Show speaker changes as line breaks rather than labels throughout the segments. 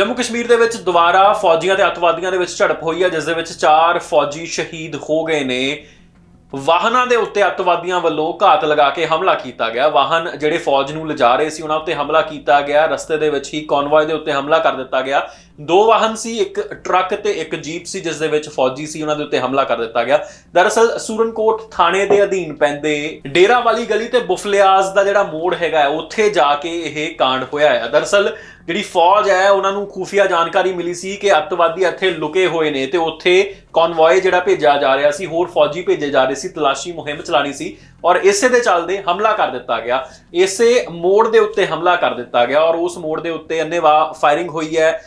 ਜੰਮੂ ਕਸ਼ਮੀਰ ਦੇ ਵਿੱਚ ਦੁਬਾਰਾ ਫੌਜੀਆਂ ਤੇ ਅੱਤਵਾਦੀਆਂ ਦੇ ਵਿੱਚ ਝੜਪ ਹੋਈ ਹੈ, ਜਿਸ ਦੇ ਵਿੱਚ ਚਾਰ ਫੌਜੀ ਸ਼ਹੀਦ ਹੋ ਗਏ ਨੇ। ਵਾਹਨਾਂ ਦੇ ਉੱਤੇ ਅੱਤਵਾਦੀਆਂ ਵੱਲੋਂ ਘਾਤ ਲਗਾ ਕੇ ਹਮਲਾ ਕੀਤਾ ਗਿਆ। ਵਾਹਨ ਜਿਹੜੇ ਫੌਜ ਨੂੰ ਲਿਜਾ ਰਹੇ ਸੀ, ਉਹਨਾਂ ਉੱਤੇ ਹਮਲਾ ਕੀਤਾ ਗਿਆ। ਰਸਤੇ ਦੇ ਵਿੱਚ ਹੀ ਕਨਵਾਏ ਦੇ ਉੱਤੇ ਹਮਲਾ ਕਰ ਦਿੱਤਾ ਗਿਆ। ਦੋ ਵਾਹਨ ਸੀ, ਇੱਕ ਟਰੱਕ ਤੇ ਇੱਕ ਜੀਪ ਸੀ, ਜਿਸ ਦੇ ਵਿੱਚ ਫੌਜੀ ਸੀ, ਉਹਨਾਂ ਦੇ ਉੱਤੇ ਹਮਲਾ ਕਰ ਦਿੱਤਾ ਗਿਆ। ਦਰਅਸਲ ਸੂਰਨਕੋਟ ਥਾਣੇ ਦੇ ਅਧੀਨ ਪੈਂਦੇ ਡੇਰਾ ਵਾਲੀ ਗਲੀ ਤੇ ਬੁਫਲਿਆਜ਼ ਦਾ ਜਿਹੜਾ ਮੋੜ ਹੈਗਾ ਉੱਥੇ ਜਾ ਕੇ ਇਹ ਕਾਂਡ ਹੋਇਆ ਹੈ। ਦਰਅਸਲ ਜਿਹੜੀ ਫੌਜ ਹੈ, ਉਹਨਾਂ ਨੂੰ ਖੂਫੀਆ ਜਾਣਕਾਰੀ ਮਿਲੀ ਸੀ ਕਿ ਅੱਤਵਾਦੀ ਇੱਥੇ ਲੁਕੇ ਹੋਏ ਨੇ ਤੇ ਉੱਥੇ ਕਨਵਾਏ ਜਿਹੜਾ ਭੇਜਿਆ ਜਾ ਰਿਹਾ ਸੀ, ਹੋਰ ਫੌਜੀ ਭੇਜੇ ਜਾ ਰਹੇ ਸੀ, ਤਲਾਸ਼ੀ ਮੁਹਿੰਮ ਚਲਾਣੀ ਸੀ ਔਰ ਇਸੇ ਦੇ ਚੱਲਦੇ ਹਮਲਾ ਕਰ ਦਿੱਤਾ ਗਿਆ। ਇਸੇ ਮੋੜ ਦੇ ਉੱਤੇ ਹਮਲਾ ਕਰ ਦਿੱਤਾ ਗਿਆ ਔਰ ਉਸ ਮੋੜ ਦੇ ਉੱਤੇ ਅੰਨੇਵਾਹ ਫਾਇਰਿੰਗ ਹੋਈ ਹੈ।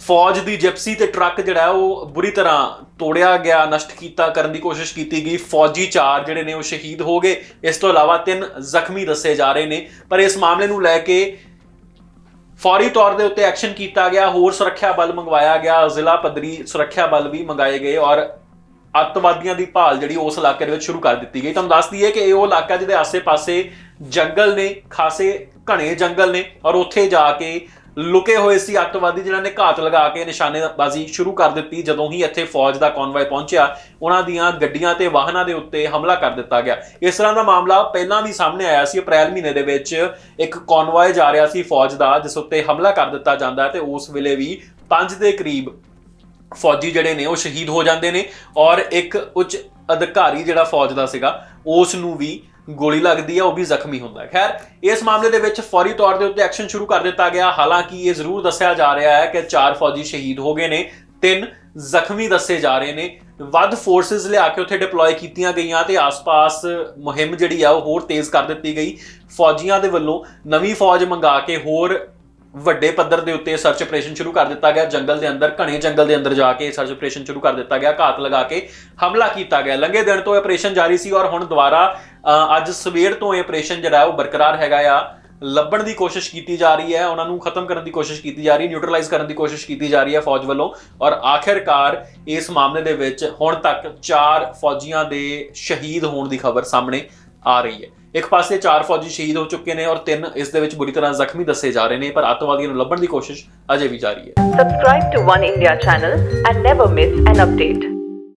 ਫੌਜ ਦੀ ਜਿਪਸੀ ਤੇ ਟਰੱਕ ਜਿਹੜਾ ਉਹ ਬੁਰੀ ਤਰ੍ਹਾਂ ਤੋੜਿਆ ਗਿਆ, ਨਸ਼ਟ ਕੀਤਾ, ਕਰਨ ਦੀ ਕੋਸ਼ਿਸ਼ ਕੀਤੀ ਗਈ। ਫੌਜੀ ਚਾਰ ਜਿਹੜੇ ਨੇ ਉਹ ਸ਼ਹੀਦ ਹੋ ਗਏ। ਇਸ ਤੋਂ ਇਲਾਵਾ ਤਿੰਨ ਜ਼ਖਮੀ ਦੱਸੇ ਜਾ ਰਹੇ ਨੇ। ਪਰ ਇਸ ਮਾਮਲੇ ਨੂੰ ਲੈ ਕੇ ਫੌਰੀ ਤੌਰ ਦੇ ਉੱਤੇ ਐਕਸ਼ਨ ਕੀਤਾ ਗਿਆ। ਹੋਰ ਸੁਰੱਖਿਆ ਬਲ ਮੰਗਵਾਇਆ ਗਿਆ। ਜ਼ਿਲ੍ਹਾ ਪੱਧਰੀ ਸੁਰੱਖਿਆ ਬਲ ਵੀ ਮੰਗਾਏ ਗਏ ਔਰ ਅੱਤਵਾਦੀਆਂ ਦੀ ਭਾਲ ਜਿਹੜੀ ਉਸ ਇਲਾਕੇ ਦੇ ਵਿੱਚ ਸ਼ੁਰੂ ਕਰ ਦਿੱਤੀ ਗਈ। ਤੁਹਾਨੂੰ ਦੱਸ ਦਈਏ ਕਿ ਇਹ ਉਹ ਇਲਾਕਾ ਜਿਹਦੇ ਆਸੇ-ਪਾਸੇ ਜੰਗਲ ਨੇ, ਖਾਸੇ ਘਣੇ ਜੰਗਲ ਨੇ ਔਰ ਉੱਥੇ ਜਾ ਕੇ ਲੁਕੇ ਹੋਏ ਸੀ ਅੱਤਵਾਦੀ ਜਿਨ੍ਹਾਂ ਨੇ ਘਾਤ ਲਗਾ ਕੇ ਨਿਸ਼ਾਨੇਬਾਜ਼ੀ ਸ਼ੁਰੂ ਕਰ ਦਿੱਤੀ ਜਦੋਂ ਹੀ ਇੱਥੇ ਫੌਜ ਦਾ ਕਨਵਾਈ ਪਹੁੰਚਿਆ, ਉਹਨਾਂ ਦੀਆਂ ਗੱਡੀਆਂ ਤੇ ਵਾਹਨਾਂ ਦੇ ਉੱਤੇ ਹਮਲਾ ਕਰ ਦਿੱਤਾ ਗਿਆ। ਇਸ ਤਰ੍ਹਾਂ ਦਾ ਮਾਮਲਾ ਪਹਿਲਾਂ ਵੀ ਸਾਹਮਣੇ ਆਇਆ ਸੀ, ਅਪ੍ਰੈਲ ਮਹੀਨੇ ਦੇ ਵਿੱਚ ਇੱਕ ਕਨਵਾਈ ਜਾ ਰਿਹਾ ਸੀ ਫੌਜ ਦਾ, ਜਿਸ ਉੱਤੇ ਹਮਲਾ ਕਰ ਦਿੱਤਾ ਜਾਂਦਾ ਹੈ ਤੇ ਉਸ ਵੇਲੇ ਵੀ 5 ਦੇ ਕਰੀਬ ਫੌਜੀ ਜਿਹੜੇ ਨੇ ਉਹ ਸ਼ਹੀਦ ਹੋ ਜਾਂਦੇ ਨੇ ਔਰ ਇੱਕ ਉੱਚ ਅਧਿਕਾਰੀ ਜਿਹੜਾ ਫੌਜ ਦਾ ਸੀਗਾ, ਉਸ ਨੂੰ ਵੀ ਗੋਲੀ ਲੱਗਦੀ ਹੈ ਉਹ ਵੀ ਜ਼ਖਮੀ ਹੁੰਦਾ ਹੈ। ਖੈਰ, ਇਸ ਮਾਮਲੇ ਦੇ ਵਿੱਚ ਫੌਰੀ ਤੌਰ ਦੇ ਉੱਤੇ ਐਕਸ਼ਨ ਸ਼ੁਰੂ ਕਰ ਦਿੱਤਾ ਗਿਆ। ਹਾਲਾਂਕਿ ਇਹ ਜ਼ਰੂਰ ਦੱਸਿਆ ਜਾ ਰਿਹਾ ਹੈ ਕਿ ਚਾਰ ਫੌਜੀ ਸ਼ਹੀਦ ਹੋ ਗਏ ਨੇ, ਤਿੰਨ ਜ਼ਖਮੀ ਦੱਸੇ ਜਾ ਰਹੇ ਨੇ। ਵੱਧ ਫੋਰਸਸ ਲਿਆ ਕੇ ਉੱਥੇ ਡਿਪਲੋਏ ਕੀਤੀਆਂ ਗਈਆਂ ਤੇ ਆਸ-ਪਾਸ ਮੁਹਿੰਮ ਜਿਹੜੀ ਆ, ਉਹ ਹੋਰ ਤੇਜ਼ ਕਰ ਦਿੱਤੀ ਗਈ। ਫੌਜੀਆਂ ਦੇ ਵੱਲੋਂ ਨਵੀਂ ਫੌਜ ਮੰਗਾ ਕੇ ਹੋਰ ਵੱਡੇ ਪੱਧਰ ਦੇ ਉੱਤੇ ਸਰਚ ਆਪਰੇਸ਼ਨ ਸ਼ੁਰੂ ਕਰ ਦਿੱਤਾ ਗਿਆ, ਜੰਗਲ ਦੇ ਅੰਦਰ, ਘਣੇ ਜੰਗਲ ਦੇ ਅੰਦਰ ਜਾ ਕੇ ਸਰਚ ਆਪਰੇਸ਼ਨ ਸ਼ੁਰੂ ਕਰ ਦਿੱਤਾ ਗਿਆ, ਘਾਤ ਲਗਾ ਕੇ ਹਮਲਾ ਕੀਤਾ ਗਿਆ। ਲੰਘੇ ਦਿਨ ਤੋਂ ਇਹ ਆਪਰੇਸ਼ਨ ਜਾਰੀ ਸੀ ਔਰ ਹੁਣ ਦੁਬਾਰਾ ਅੱਜ ਸਵੇਰ ਤੋਂ ਇਹ ਆਪਰੇਸ਼ਨ ਜਿਹੜਾ ਉਹ ਬਰਕਰਾਰ ਹੈਗਾ ਆ। ਲੱਭਣ ਦੀ ਕੋਸ਼ਿਸ਼ ਕੀਤੀ ਜਾ ਰਹੀ ਹੈ, ਉਹਨਾਂ ਨੂੰ ਖਤਮ ਕਰਨ ਦੀ ਕੋਸ਼ਿਸ਼ ਕੀਤੀ ਜਾ ਰਹੀ ਹੈ ਨਿਊਟਰਲਾਈਜ਼ ਕਰਨ ਦੀ ਕੋਸ਼ਿਸ਼ ਕੀਤੀ ਜਾ ਰਹੀ ਹੈ ਫੌਜ ਵੱਲੋਂ। ਔਰ ਆਖਿਰਕਾਰ ਇਸ ਮਾਮਲੇ ਦੇ ਵਿੱਚ ਹੁਣ ਤੱਕ 4 ਫੌਜੀਆਂ ਦੇ ਸ਼ਹੀਦ ਹੋਣ ਦੀ ਖਬਰ ਸਾਹਮਣੇ ਆ ਰਹੀ ਹੈ। ਇੱਕ ਪਾਸੇ ਚਾਰ ਫੌਜੀ ਸ਼ਹੀਦ ਹੋ ਚੁੱਕੇ ਨੇ ਔਰ ਤਿੰਨ ਇਸ ਦੇ ਵਿੱਚ ਬੁਰੀ ਤਰ੍ਹਾਂ ਜ਼ਖਮੀ ਦੱਸੇ ਜਾ ਰਹੇ ਨੇ, ਪਰ ਅੱਤਵਾਦੀਆਂ ਨੂੰ ਲੱਭਣ ਦੀ ਕੋਸ਼ਿਸ਼ ਅਜੇ ਵੀ ਜਾਰੀ ਹੈ
Subscribe to One India channel and never miss an update.